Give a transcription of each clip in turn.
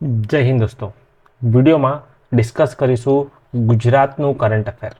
જય હિન્દ દોસ્તો. વિડીયોમાં ડિસ્કસ કરીશું ગુજરાતનું કરંટ અફેર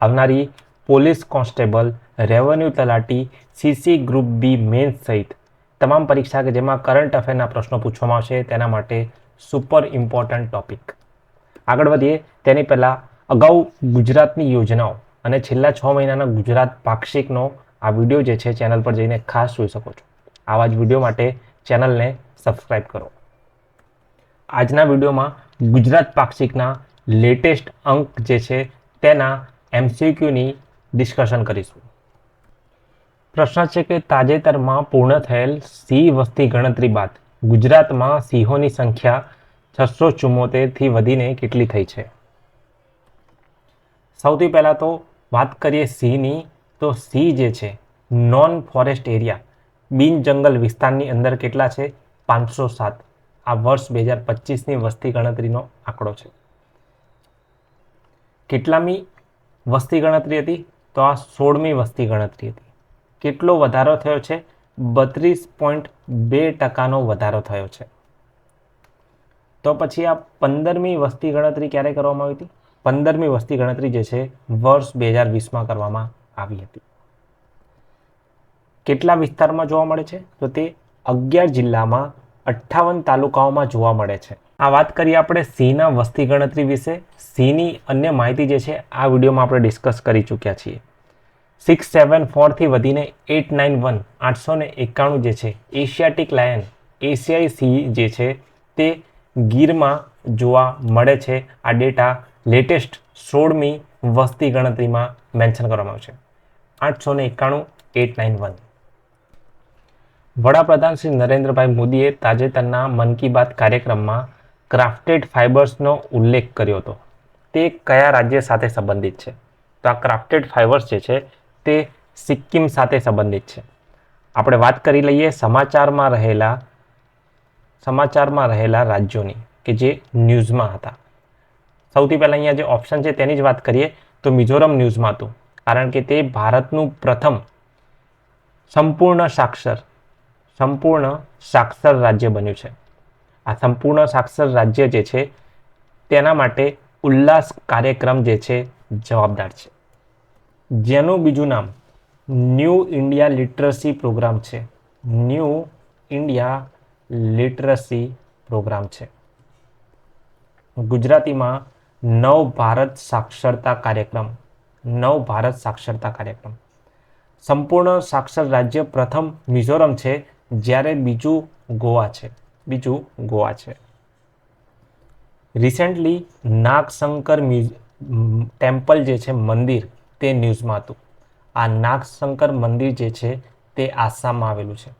આવનારી પોલીસ કોન્સ્ટેબલ રેવન્યુ તલાટી સીસી ગ્રુપ બી મેન્સ સહિત તમામ પરીક્ષા કે જેમાં કરંટ અફેરના પ્રશ્નો પૂછવામાં આવશે તેના માટે સુપર ઇમ્પોર્ટન્ટ ટોપિક આગળ વધીએ, તેની પહેલાં અગાઉ ગુજરાતની યોજનાઓ અને છેલ્લા છ મહિનાના ગુજરાત પાક્ષિકનો આ વીડિયો જે છે ચેનલ પર જઈને ખાસ જોઈ શકો છો. આવા જ વીડિયો માટે ચેનલને સબસ્ક્રાઈબ કરો. આજના વિડીયોમાં ગુજરાત પાક્ષિકના લેટેસ્ટ અંક જે છે તેના એમસીક્યુની ડિસ્કશન કરીશું. પ્રશ્ન છે કે તાજેતરમાં પૂર્ણ થયેલ સિંહ વસ્તી ગણતરી બાદ ગુજરાતમાં સિંહોની સંખ્યા છસો ચુમ્મોતેરથી વધીને કેટલી થઈ છે? સૌથી પહેલાં તો વાત કરીએ સિંહની તો સિંહ જે છે નોન ફોરેસ્ટ એરિયા બિન જંગલ વિસ્તારની અંદર કેટલા છે? પાંચસો સાત. આ વર્ષ બે હજાર પચીસની વસ્તી ગણતરીનો આંકડો છે. કેટલામી વસ્તી ગણતરી હતી? તો આ સોળમી વસ્તી ગણતરી હતી. કેટલો વધારો થયો છે? બત્રીસ પોઈન્ટ બે ટકાનો વધારો થયો છે. તો પછી આ પંદરમી વસ્તી ગણતરી ક્યારે કરવામાં આવી હતી? પંદરમી વસ્તી ગણતરી જે છે, વર્ષ બે હજાર વીસમાં કરવામાં આવી હતી. કેટલા વિસ્તારમાં જોવા મળે છે? તો તે અગિયાર જિલ્લામાં અઠ્ઠાવન તાલુકાઓમાં જોવા મળે છે. આ વાત કરીએ આપણે સિંહના વસ્તી ગણતરી વિશે. સિંહની અન્ય માહિતી જે છે, આ વિડીયોમાં આપણે ડિસ્કસ કરી ચૂક્યા છીએ. સિક્સ સેવન ફોરથી વધીને એટ નાઇન વન આઠસો ને એકાણું જે છે એશિયાટિક લાયન એશિયાઈ સિંહ જે છે, તે ગીરમાં જોવા મળે છે. આ ડેટા લેટેસ્ટ સોળમી વસ્તી ગણતરીમાં મેન્શન કરવામાં આવશે આઠસો ને એકાણું એટ નાઇન વન વડાપ્રધાન શ્રી નરેન્દ્રભાઈ મોદીએ તાજેતરના મન કી બાત કાર્યક્રમમાં ક્રાફ્ટેડ ફાઇબર્સનો ઉલ્લેખ કર્યો હતો. તે કયા રાજ્ય સાથે સંબંધિત છે? તો આ ક્રાફ્ટેડ ફાઇબર્સ જે છે, તે સિક્કિમ સાથે સંબંધિત છે. આપણે વાત કરી લઈએ સમાચારમાં રહેલા સમાચારમાં રહેલા રાજ્યોની કે જે ન્યૂઝમાં હતા. સૌથી પહેલાં અહીંયા જે ઓપ્શન છે તેની જ વાત કરીએ તો મિઝોરમ ન્યૂઝમાં હતું. કારણ કે તે ભારતનું પ્રથમ સંપૂર્ણ સાક્ષર સંપૂર્ણ સાક્ષર રાજ્ય બન્યું છે. આ સંપૂર્ણ સાક્ષર રાજ્ય જે છે, તેના માટે ઉલ્લાસ કાર્યક્રમ જે છે, જવાબદાર છે. જેનું બીજું નામ ન્યૂ ઇન્ડિયા લિટરસી પ્રોગ્રામ છે. ન્યૂ ઇન્ડિયા લિટરસી પ્રોગ્રામ છે. ગુજરાતીમાં નવ ભારત સાક્ષરતા કાર્યક્રમ, નવ ભારત સાક્ષરતા કાર્યક્રમ. સંપૂર્ણ સાક્ષર રાજ્ય પ્રથમ મિઝોરમ છે. જ્યારે બીજું ગોવા છે, બીજું ગોવા છે. રિસેન્ટલી નાગશંકર ટેમ્પલ જે છે, મંદિર, તે ન્યૂઝમાં હતું. આ નાગશંકર મંદિર જે છે, તે આસામમાં આવેલું છે.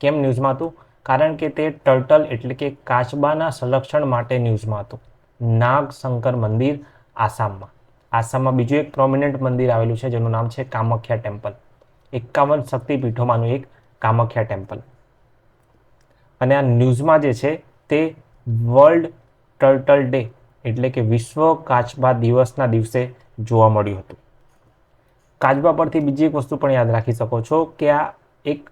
કેમ ન્યૂઝમાં હતું? કારણ કે તે ટર્ટલ એટલે કે કાચબાના સંરક્ષણ માટે ન્યૂઝમાં હતું. નાગશંકર મંદિર આસામમાં. આસામમાં બીજું એક પ્રોમિનન્ટ મંદિર આવેલું છે, જેનું નામ છે કામખ્યા ટેમ્પલ. એકાવન શક્તિપીઠોમાંનું એક કામખ્યા ટેમ્પલ. અને આ ન્યૂઝમાં જે છે તે વર્લ્ડ ટર્ટલ ડે એટલે કે વિશ્વ કાચબા દિવસના દિવસે જોવા મળ્યું હતું. કાચબા પરથી બીજી એક વસ્તુ પણ યાદ રાખી શકો છો કે આ એક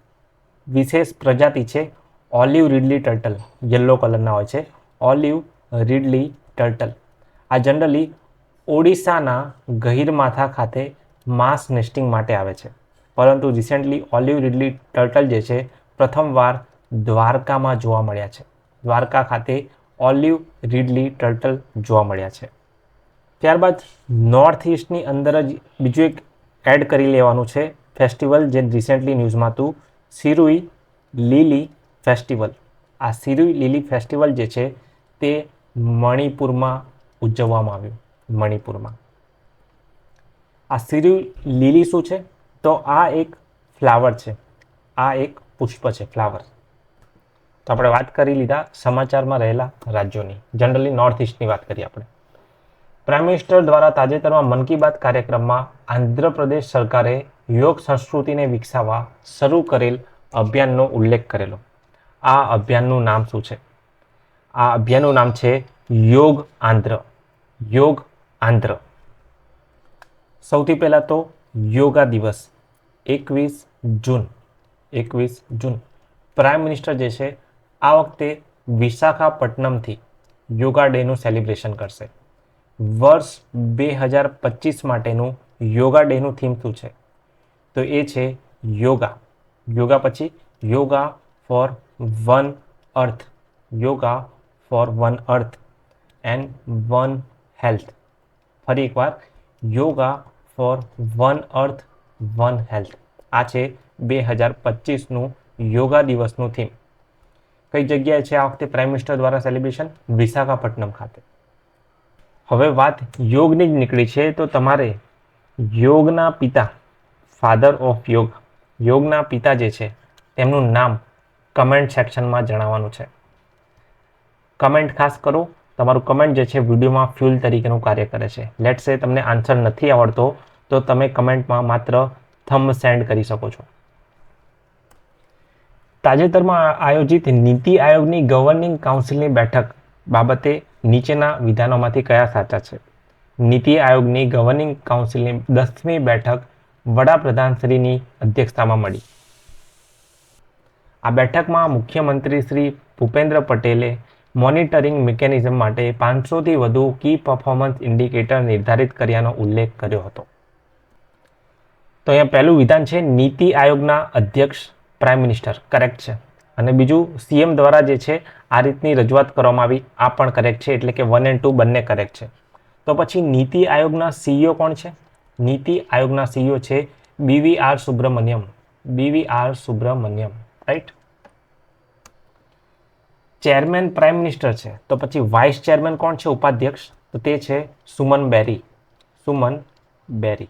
વિશેષ પ્રજાતિ છે, ઓલિવ રીડલી ટર્ટલ. યલો કલરના હોય છે. Olive ridley turtle. આ જનરલી ઓડિશાના ગહીરમાથા ખાતે માસ નેસ્ટિંગ માટે આવે છે. પરંતુ રિસેન્ટલી ઓલિવ રીડલી ટર્ટલ જે છે, પ્રથમવાર દ્વારકામાં જોવા મળ્યા છે. દ્વારકા ખાતે ઓલિવ, રીડલી, ટર્ટલ જોવા મળ્યા છે. ત્યારબાદ નોર્થ ઇસ્ટની અંદર જ બીજું એક એડ કરી લેવાનું છે ફેસ્ટિવલ, જે રિસેન્ટલી ન્યૂઝમાં હતું. Shirui Lily Festival. આ સિરુઈ લીલી ફેસ્ટિવલ જે છે તે મણિપુરમાં ઉજવવામાં આવ્યું. મણિપુરમાં. આ સિરુઈ લીલી શું છે? તો આ એક ફ્લાવર છે. આ એક પુષ્પ છે, ફ્લાવર. આપણે વાત કરી લીધા સમાચારમાં રહેલા રાજ્યોની. જનરલી નોર્થ ઇસ્ટની વાત કરીએ આપણે. પ્રાઇમ મિનિસ્ટર દ્વારા તાજેતરમાં મન કી બાત કાર્યક્રમમાં આંધ્રપ્રદેશ સરકારે યોગ સંસ્કૃતિને વિકસાવવા શરૂ કરેલ અભિયાનનો ઉલ્લેખ કરેલો. આ અભિયાનનું નામ શું છે? આ અભિયાનનું નામ છે યોગ આંધ્ર. યોગ આંધ્ર. સૌથી પહેલાં તો યોગા દિવસ, એકવીસ જૂન. એકવીસ જૂન. પ્રાઇમ મિનિસ્ટર જે છે આ વખતે વિશાખાપટ્ટનમથી યોગા ડેનું સેલિબ્રેશન કરશે. વર્ષ બે હજાર પચીસ માટેનું યોગા ડેનું થીમ શું છે? તો એ છે યોગા. યોગા પછી yoga for one earth. Yoga for one earth and one health. ફરી એકવાર, yoga for one earth, one health. આ છે બે હજાર પચીસનું યોગા દિવસનું થીમ. કઈ જગ્યાએ છે આ વખતે પ્રાઇમ મિનિસ્ટર દ્વારા સેલિબ્રેશન વિશાખાપટ્ટનમ ખાતે. હવે વાત યોગની જ નીકળી છે, તો તમારે યોગના પિતા ફાધર ઓફ યોગ, યોગના પિતા જે છે તેમનું નામ કમેન્ટ સેક્શનમાં જણાવવાનું છે. કમેન્ટ ખાસ કરો, તમારું કમેન્ટ જે છે, વિડીયોમાં ફ્યુલ તરીકેનું કાર્ય કરે છે. લેટ સે તમને આન્સર નથી આવડતો, તો તમે કમેન્ટમાં માત્ર થંબ સેન્ડ કરી શકો છો. તાજેતરમાં આયોજિત નીતિ આયોગની ગવર્નિંગ કાઉન્સિલની બેઠક બાબતે નીચેના વિધાનોમાંથી કયા સાચા છે? નીતિ આયોગની ગવર્નિંગ કાઉન્સિલની દસમી બેઠક વડાપ્રધાનશ્રીની અધ્યક્ષતામાં મળી. આ બેઠકમાં મુખ્યમંત્રી શ્રી ભૂપેન્દ્ર પટેલે મોનિટરિંગ મિકેનિઝમ માટે પાંચસોથી વધુ કી પરફોર્મન્સ ઇન્ડિકેટર નિર્ધારિત કર્યાનો ઉલ્લેખ કર્યો હતો. તો અહીંયા પહેલું વિધાન છે નીતિ આયોગના અધ્યક્ષ પ્રાઇમ મિનિસ્ટર કરેક્ટ છે. અને બીજું સીએમ દ્વારા જે છે, આ રીતની રજૂઆત કરવામાં આવી. આ પણ કરેક્ટ છે, એટલે કે વન એન્ડ ટુ બંને કરેક્ટ છે. તો પછી નીતિ આયોગના સીઈઓ કોણ છે? નીતિ આયોગના સીઈઓ છે B V R Subrahmanyam. B V R Subrahmanyam right chairman prime minister છે. તો પછી વાઇસ ચેરમેન કોણ છે? ઉપાધ્યક્ષ. તો તે છે સુમન બેરી. સુમન બેરી.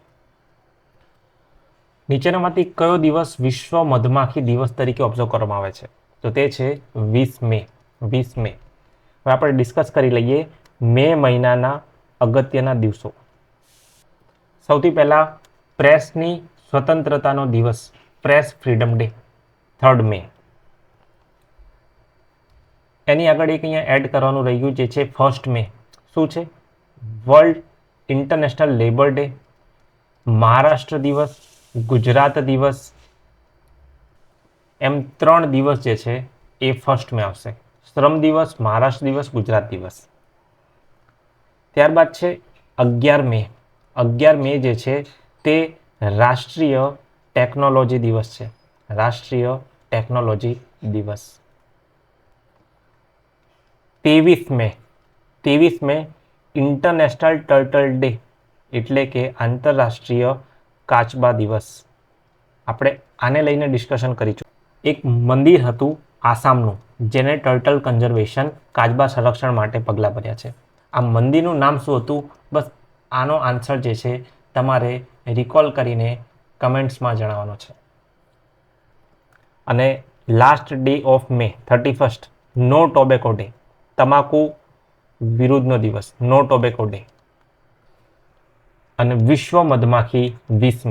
નીચેનામાંથી કયો દિવસ વિશ્વ મધમાખી દિવસ તરીકે ઓબ્ઝર્વ કરવામાં આવે છે? તો તે છે વીસ મે વીસ મે. હવે આપણે ડિસ્કસ કરી લઈએ મે મહિનાના અગત્યના દિવસો. સૌથી પહેલાં પ્રેસની સ્વતંત્રતાનો દિવસ, press freedom day, third May. એની આગળ એક અહીંયા એડ કરવાનું રહ્યું જે છે ફર્સ્ટ મે. શું છે? World international labour day Maharashtra દિવસ ગુજરાત દિવસ એમ ત્રણ દિવસ જે છે એ ફર્સ્ટ મે આવશે. શ્રમ દિવસ, મહારાષ્ટ્ર દિવસ, ગુજરાત દિવસ. ત્યારબાદ છે અગિયાર મે. અગિયાર મે જે છે તે રાષ્ટ્રીય ટેકનોલોજી દિવસ છે. રાષ્ટ્રીય ટેકનોલોજી દિવસ. ત્રેવીસ મે. ત્રેવીસ મે ઇન્ટરનેશનલ ટર્ટલ ડે એટલે કે આંતરરાષ્ટ્રીય કાચબા દિવસ. આપણે આને લઈને ડિસ્કશન કરીશું. એક મંદિર હતું આસામનું, જેને ટર્ટલ કન્ઝર્વેશન કાચબા સંરક્ષણ માટે પગલાં ભર્યા છે. આ મંદિરનું નામ શું હતું? બસ આનો આન્સર જે છે, તમારે રિકોલ કરીને કમેન્ટ્સમાં જણાવવાનો છે. અને last day of May thirty first no tobacco day તમાકુ વિરુદ્ધનો દિવસ નો ટોબેકો ડે અને વિશ્વ મધમાખી વીસ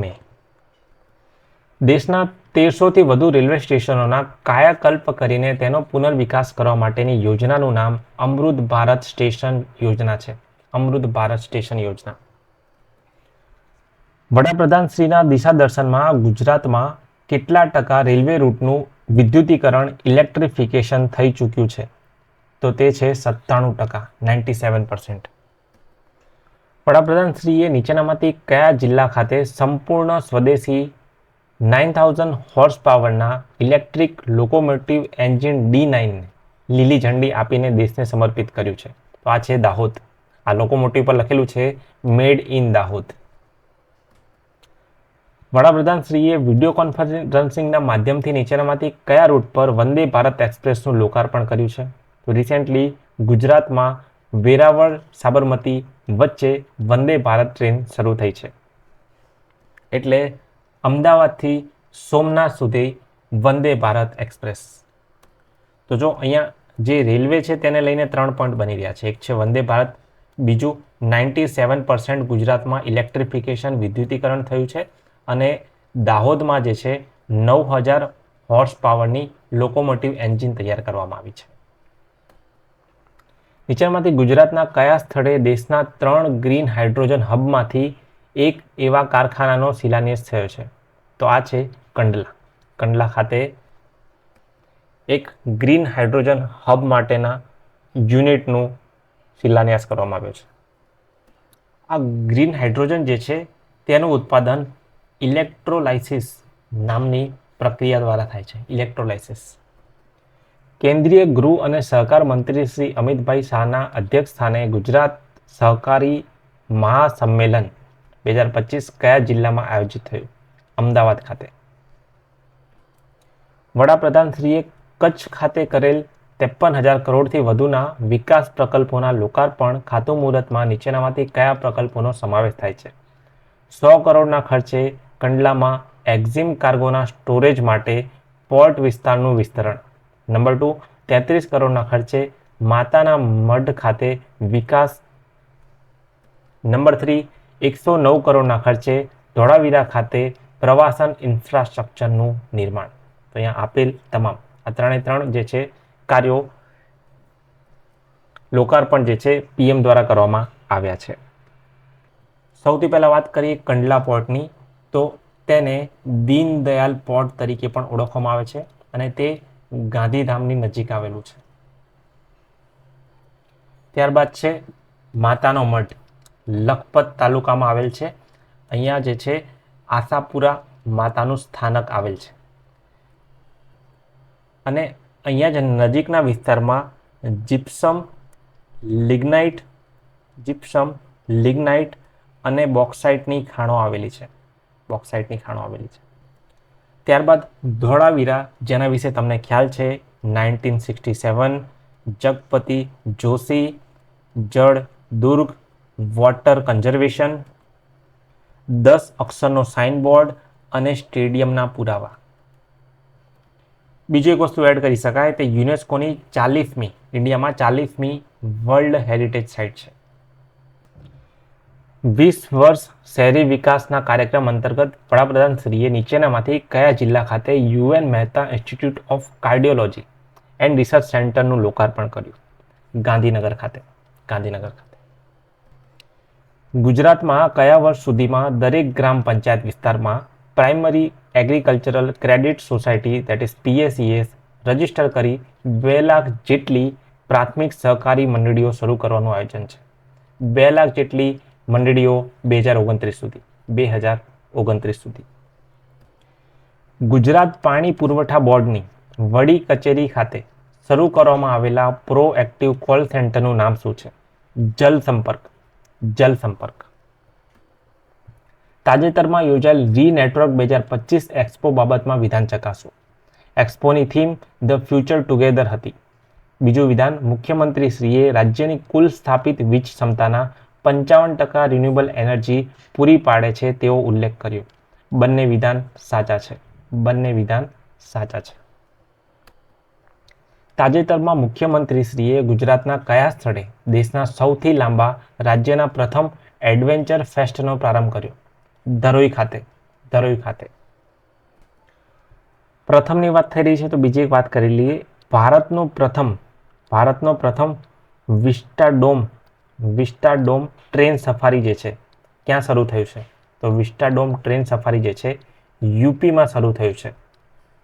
દેશના તેરસોથી વધુ રેલવે સ્ટેશનોના કાયાકલ્પ કરીને તેનો પુનર્વિકાસ કરવા માટેની યોજનાનું નામ અમૃત ભારત સ્ટેશન યોજના છે. અમૃત ભારત સ્ટેશન યોજના. વડાપ્રધાન શ્રીના દિશા દર્શનમાં ગુજરાતમાં કેટલા ટકા રેલવે રૂટનું વિદ્યુતીકરણ ઇલેક્ટ્રિફિકેશન થઈ ચૂક્યું છે? તો તે છે સત્તાણું ટકા, નાઇન્ટી સેવન પર્સન્ટ. વડાપ્રધાન શ્રીએ નીચેનામાંથી કયા જિલ્લા ખાતે સંપૂર્ણ સ્વદેશી નાઇન થાઉઝન્ડ હોર્સ પાવરના ઇલેક્ટ્રિક લોકોમોટિવ એન્જિન ડી નાઇનને લીલી ઝંડી આપીને દેશને સમર્પિત કર્યું છે? તો આ છે દાહોદ. આ લોકોમોટિવ પર લખેલું છે, મેડ ઇન દાહોદ. વડાપ્રધાન શ્રીએ વીડિયો કોન્ફરન્સિંગના માધ્યમથી નીચેનામાંથી કયા રૂટ પર વંદે ભારત એક્સપ્રેસનું લોકાર્પણ કર્યું છે? તો રિસેન્ટલી ગુજરાતમાં વેરાવળ, સાબરમતી વચ્ચે વંદે ભારત ટ્રેન શરૂ થઈ છે. એટલે અમદાવાદથી સોમનાથ સુધી વંદે ભારત એક્સપ્રેસ. તો જો અહીંયા જે રેલવે છે તેને લઈને ત્રણ પોઈન્ટ બની રહ્યા છે. એક છે વંદે ભારત, બીજું નાઇન્ટી સેવન પર્સન્ટ ગુજરાતમાં ઇલેક્ટ્રિફિકેશન વિદ્યુતીકરણ થયું છે અને દાહોદમાં જે છે નવ હજાર હોર્સ પાવરની લોકોમોટિવ એન્જિન તૈયાર કરવામાં આવી છે. નીચેમાંથી ગુજરાતના કયા સ્થળે દેશના ત્રણ ગ્રીન હાઇડ્રોજન હબમાંથી એક એવા કારખાનાનો શિલાન્યાસ થયો છે? તો આ છે કંડલા. કંડલા ખાતે એક ગ્રીન હાઇડ્રોજન હબ માટેના યુનિટનું શિલાન્યાસ કરવામાં આવ્યો છે. આ ગ્રીન હાઇડ્રોજન જે છે, તેનું ઉત્પાદન ઇલેક્ટ્રોલાઇસિસ નામની પ્રક્રિયા દ્વારા થાય છે. ઇલેક્ટ્રોલાઇસિસ. કેન્દ્રીય ગૃહ અને સહકાર મંત્રી શ્રી અમિતભાઈ શાહના અધ્યક્ષ સ્થાને ગુજરાત સહકારી મહાસંમેલન બે હજાર પચીસ કયા જિલ્લામાં આયોજિત થયું? અમદાવાદ ખાતે. વડાપ્રધાનશ્રીએ કચ્છ ખાતે કરેલ ત્રેપન હજાર કરોડથી વધુના વિકાસ પ્રકલ્પોના લોકાર્પણ ખાતમુહૂર્તમાં નીચેનામાંથી કયા પ્રકલ્પોનો સમાવેશ થાય છે? સો કરોડના ખર્ચે કંડલામાં એક્ઝિમ કાર્ગોના સ્ટોરેજ માટે પોર્ટ વિસ્તારનું વિસ્તરણ. નંબર ટુ, તેત્રીસ કરોડના ખર્ચે માતાના મઢ ખાતે વિકાસ. નંબર થ્રી, એકસો નવ કરોડના ખર્ચે ધોળાવીરા ખાતે પ્રવાસન ઇન્ફ્રાસ્ટ્રક્ચરનું નિર્માણ. તો અહીંયા આપેલ તમામ, આ ત્રણે ત્રણ જે છે, કાર્યો લોકાર્પણ જે છે, પીએમ દ્વારા કરવામાં આવ્યા છે. સૌથી પહેલાં વાત કરીએ કંડલા પોર્ટની, તો તેને દીનદયાલ પોર્ટ તરીકે પણ ઓળખવામાં આવે છે અને તે ગાંધીધામની નજીક આવેલું છે. ત્યારબાદ છે માતાનો મઠ લખપત તાલુકામાં આવેલ છે. અહીંયા જે છે આશાપુરા માતાનું સ્થાનક આવેલ છે. અને અહીંયા જ નજીકના વિસ્તારમાં જીપ્સમ લિગ્નાઇટ જીપ્સમ લિગ્નાઇટ અને બોક્સાઇટની ખાણો આવેલી છે. બોક્સાઇટની ખાણો આવેલી છે. ત્યારબાદ ધોળાવીરા, જેના વિશે તમને ખ્યાલ છે, nineteen sixty seven, Jagpati Joshi, જળ દુર્ગ, વોટર કન્ઝર્વેશન, દસ અક્ષરનો સાઇનબોર્ડ અને સ્ટેડિયમના પુરાવા. બીજી એક વસ્તુ એડ કરી શકાય, તે યુનેસ્કોની ચાલીસમી, ઇન્ડિયામાં ચાલીસમી વર્લ્ડ હેરિટેજ સાઇટ છે. વીસ વર્ષ શહેરી વિકાસના કાર્યક્રમ અંતર્ગત વડાપ્રધાન શ્રીએ નીચેનામાંથી કયા જિલ્લા ખાતે UN Mehta Institute of Cardiology and Research સેન્ટરનું લોકાર્પણ કર્યું? ગાંધીનગર ખાતે. ગાંધીનગર ખાતે. ગુજરાતમાં કયા વર્ષ સુધીમાં દરેક ગ્રામ પંચાયત વિસ્તારમાં primary agricultural credit society that is PACS register કરી બે લાખ જેટલી પ્રાથમિક સહકારી મંડળીઓ શરૂ કરવાનું આયોજન છે. બે લાખ જેટલી મંડળીઓ બે હજાર ઓગણત્રીસ સુધી, બે હજાર ઓગણત્રીસ સુધી. ગુજરાત પાણી પુરવઠા બોર્ડની વડી કચેરી ખાતે શરૂ કરવામાં આવેલા પ્રો એક્ટિવ કોલ સેન્ટરનું નામ શું છે? જલ સંપર્ક જલ સંપર્ક. તાજેતરમાં યોજાયેલ વી નેટવર્ક બે હજાર પચીસ એક્સપો બાબતમાં વિધાન ચકાસો એક્સપોની થીમ ધ ફ્યુચર ટુગેધર હતી. બીજું વિધાન મુખ્યમંત્રીશ્રીએ રાજ્યની કુલ સ્થાપિત વીજ ક્ષમતાના પંચાવન ટકા રિન્યુએબલ એનર્જી પૂરી પાડે છે તેવો ઉલ્લેખ કર્યો. બંને વિધાન સાચા છે. બંને વિધાન સાચા છે. તાજેતરમાં મુખ્યમંત્રીશ્રીએ ગુજરાતના કયા સ્થળે દેશના સૌથી લાંબા રાજ્યના પ્રથમ એડવેન્ચર ફેસ્ટનો પ્રારંભ કર્યો? ધરોઈ ખાતે. ધરોઈ ખાતે. પ્રથમની વાત થઈ રહી છે તો બીજી એક વાત કરી લઈએ. ભારતનું પ્રથમ, ભારતનો પ્રથમ વિસ્ટાડોમ વિસ્ટાડોમ ટ્રેન સફારી જે છે, ક્યાં શરૂ થયું છે? તો વિસ્ટાડોમ ટ્રેન સફારી જે છે, યુપીમાં શરૂ થયું છે,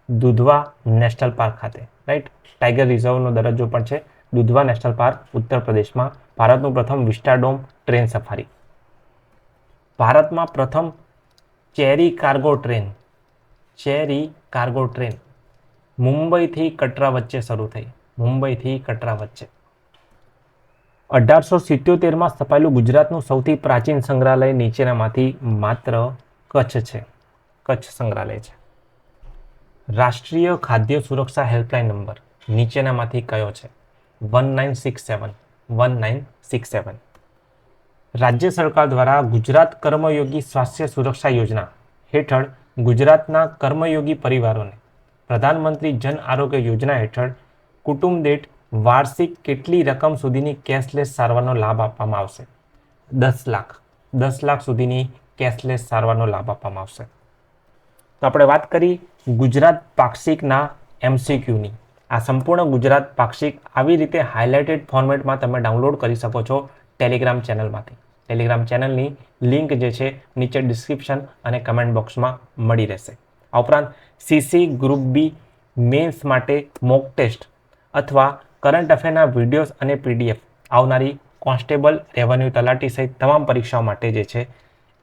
દુધવા નેશનલ પાર્ક ખાતે રાઈટ ટાઈગર રિઝર્વનો દરજ્જો પણ છે, દુધવા નેશનલ પાર્ક, ઉત્તર પ્રદેશમાં ભારતનું પ્રથમ વિસ્ટાડોમ ટ્રેન સફારી. ભારતમાં પ્રથમ cherry cargo train, cherry cargo train મુંબઈથી કટરા વચ્ચે શરૂ થઈ, મુંબઈથી કટરા વચ્ચે. અઢારસો સિત્યોતેરમાં સ્થપાયેલું ગુજરાતનું સૌથી પ્રાચીન સંગ્રહાલય નીચેનામાંથી માત્ર કચ્છ છે. કચ્છ સંગ્રહાલય છે. રાષ્ટ્રીય ખાદ્ય સુરક્ષા હેલ્પલાઇન નંબર નીચેનામાંથી કયો છે? One nine six seven. One nine six seven. રાજ્ય સરકાર દ્વારા ગુજરાત કર્મયોગી સ્વાસ્થ્ય સુરક્ષા યોજના હેઠળ ગુજરાતના કર્મયોગી પરિવારોને પ્રધાનમંત્રી જન આરોગ્ય યોજના હેઠળ કુટુંબ દીઠ વાર્ષિક કેટલી રકમ સુધીની કેશલેસ સારવારનો લાભ આપવામાં આવશે? દસ લાખ. દસ લાખ સુધીની કેશલેસ સારવારનો લાભ આપવામાં આવશે. તો આપણે વાત કરી ગુજરાત પાક્ષિકના એમસીક્યુની. આ સંપૂર્ણ ગુજરાત પાક્ષિક આવી રીતે હાઇલાઇટેડ ફોર્મેટમાં તમે ડાઉનલોડ કરી શકો છો ટેલિગ્રામ ચેનલમાંથી ટેલિગ્રામ ચેનલની લિંક જે છે નીચે ડિસ્ક્રિપ્શન અને કમેન્ટ બોક્સમાં મળી રહેશે. આ ઉપરાંત સીસી ગ્રુપ બી મેન્સ માટે મોક ટેસ્ટ અથવા કરંટ અફેરના વિડીયોઝ અને પીડીએફ આવનારી કોન્સ્ટેબલ રેવન્યુ તલાટી સહિત તમામ પરીક્ષાઓ માટે જે છે,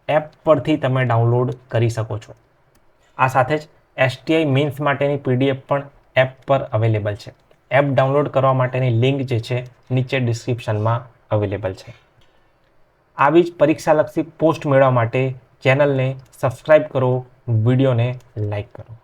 એપ પરથી તમે ડાઉનલોડ કરી શકો છો. આ સાથે જ એસટીઆઈ મીન્સ માટેની પીડીએફ પણ એપ પર અવેલેબલ છે. એપ ડાઉનલોડ કરવા માટેની લિંક જે છે, નીચે ડિસ્ક્રિપ્શનમાં અવેલેબલ છે. આવી જ પરીક્ષાલક્ષી પોસ્ટ મેળવવા માટે ચેનલને સબસ્ક્રાઈબ કરો, વિડીયોને લાઇક કરો.